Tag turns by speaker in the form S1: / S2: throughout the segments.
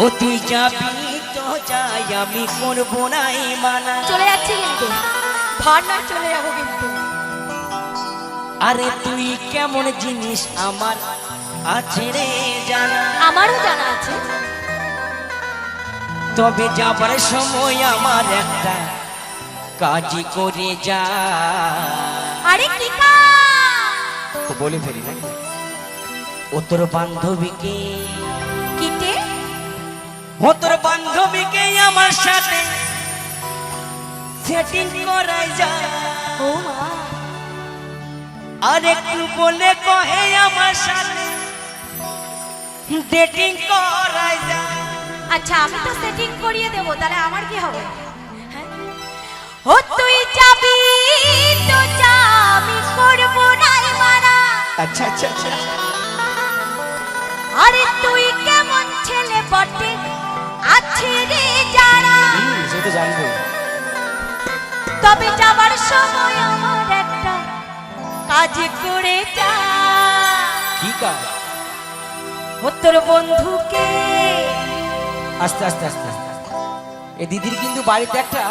S1: ও তুই যাবি তো যাই আমি করব নাই মানা।
S2: চলে যাচ্ছি কিন্তু। ভার না চলে যাব কিন্তু।
S1: আরে তুই কেমন জিনিস আমার আছে রে জানা।
S2: আমারও জানা আছে।
S1: তবে যাবার সময় আমার একটা কাজই করে যা।
S2: আরে কি কাজ?
S1: বলে ফেলি নাকি? ও তোর বান্ধবীকে
S2: কিটে
S1: ও তোর বান্ধবীকে আমার সাথে সেটিং করাই যা
S2: ও মা।
S1: আর একটু বলে কহে আমার সাথে ডেটিং করাই যা
S2: আচ্ছা আমি তো সেটিং করিয়ে দেব তাহলে আমার কি হবে? হ্যাঁ? ও তুই যাবি তো যা আমি করব নাই মানা
S1: আচ্ছা আচ্ছা আচ্ছা। তো জানব।
S2: তবে যাবার সময় আমার একটা কাজ করে যা।
S1: কি কাজ?
S2: ও তোর বন্ধুকে।
S1: আস্তে আস্তে আস্তে। এই দিদির কিন্তু বাড়িতে একটা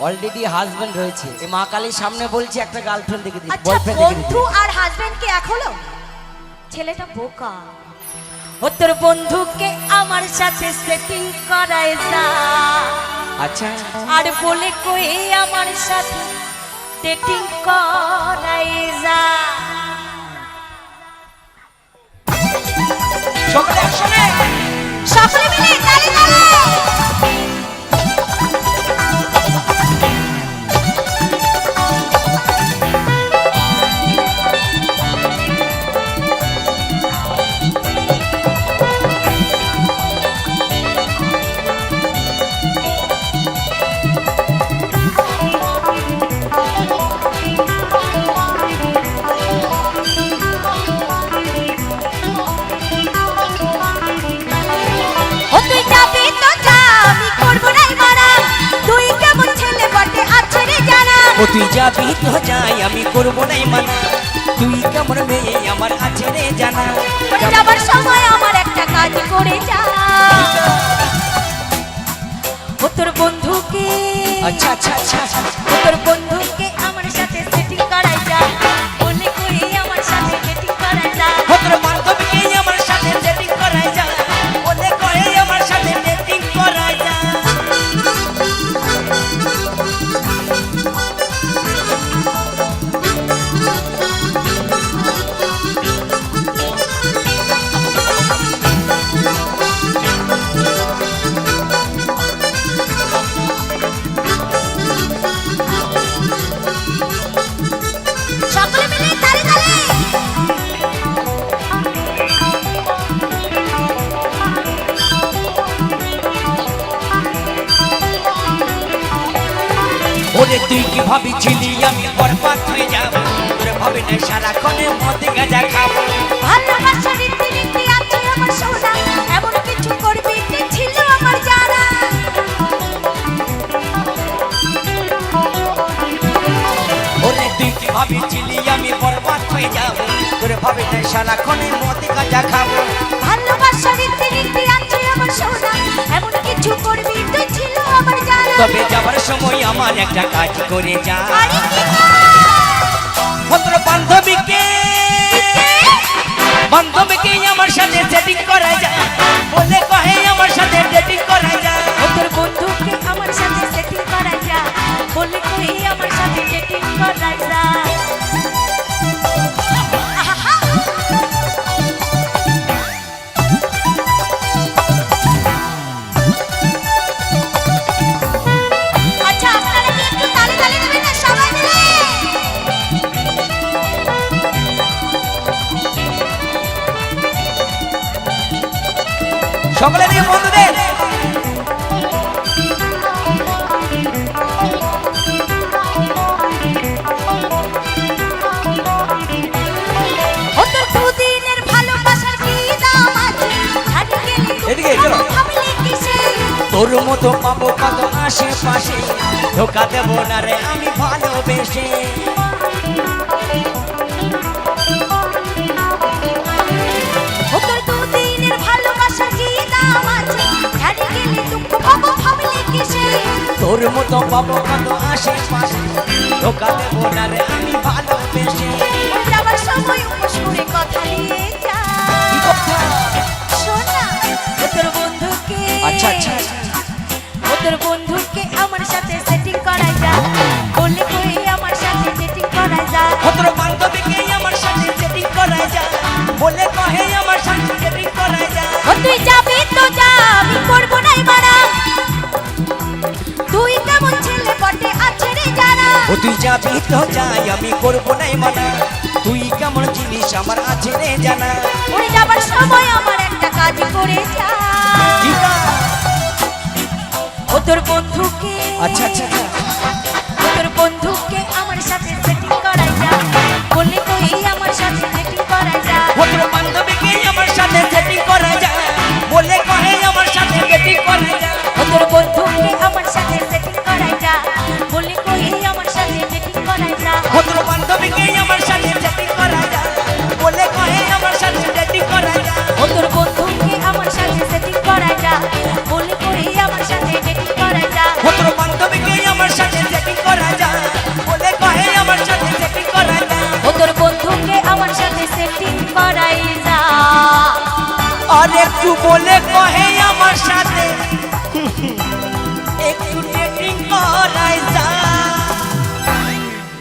S1: অলরেডি হাজবেন্ড রয়েছে। এই মা কালীর সামনে বলছি একটা গার্লফ্রেন্ড দেখে দিই
S2: আচ্ছা
S1: বয়ফ্রেন্ড দেখে
S2: বন্ধু আর হাজবেন্ড কি এক হলো? ছেলেটা বোকা। ও তোর বন্ধুকে আমার সাথে সেটিং করায় যা।
S1: আচ্ছা
S2: আর বলে কই আমার সাথে ডেটিং করাই যা।
S1: সকলে একসঙ্গে।
S2: সকলে মিলে তালি তালি তুই যাবি তো
S1: যাই আমি করব নাই মানা তুই কেমন মেয়ে আমার আছে রে জানা।
S2: যাবার সময় আমার একটা কাজ করে যা। ও তোর বন্ধুকে।
S1: আচ্ছা আচ্ছা আচ্ছা। তুই কি ভাবিছিলি? আমি বরবাদ হয়ে যাব। তোর ভাবে না সারাক্ষণে মদ গাঁজা খাব।
S2: ভালোবাসার রীতি রীতি আছে আমার সোনা এমন কিছু করবি যে ছিল আমার জানা?
S1: ওরে তুই কি ভাবিছিলি? আমি বরবাদ হয়ে যাব। তোর ভাবে না সারাক্ষণে মদ গাঁজা খাব। তবে যাবার সময় আমার একটা কাজ করে যা। সকলে দিয়ে বন্ধুদের
S2: তোর
S1: মতো পাবো কত আশেপাশে। ধোকা দেবো না রে আমি ভালোবেসে। কত পাবো কত আশেপাশে ধোকা দেবো না রে আমি ভালোবেসে
S2: যাবার সময় উপোস করে কথা নিয়ে যা
S1: আচ্ছা, আচ্ছা,
S2: আচ্ছা। বন্ধুকে আমার সাথে যাবি তো
S1: যাই আমি করব নাই মানা। তুই কেমন জিনিস আমার আছে রে জানা।
S2: উড়ে যাবার সময় আমার একটা কাজ করে যা। ও তোর বন্ধুকে।
S1: আচ্ছা আচ্ছা।, আচ্ছা। পাঁচু বলে কহে আমার সাথে।